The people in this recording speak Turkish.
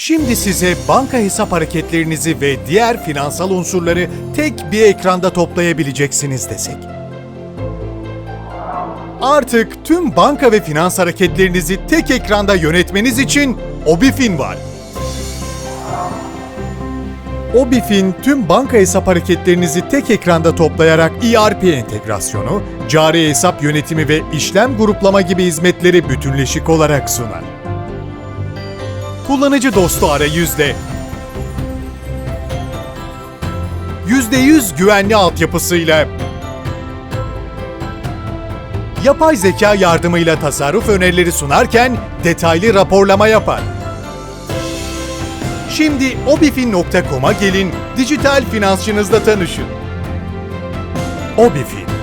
Şimdi size banka hesap hareketlerinizi ve diğer finansal unsurları tek bir ekranda toplayabileceksiniz desek. Artık tüm banka ve finans hareketlerinizi tek ekranda yönetmeniz için Obifin var. Obifin tüm banka hesap hareketlerinizi tek ekranda toplayarak ERP entegrasyonu, cari hesap yönetimi ve işlem gruplama gibi hizmetleri bütünleşik olarak sunar. Kullanıcı dostu arayüzle %100 güvenli altyapısıyla yapay zeka yardımıyla tasarruf önerileri sunarken detaylı raporlama yapar. Şimdi obifin.com'a gelin, dijital finansçınızla tanışın. Obifin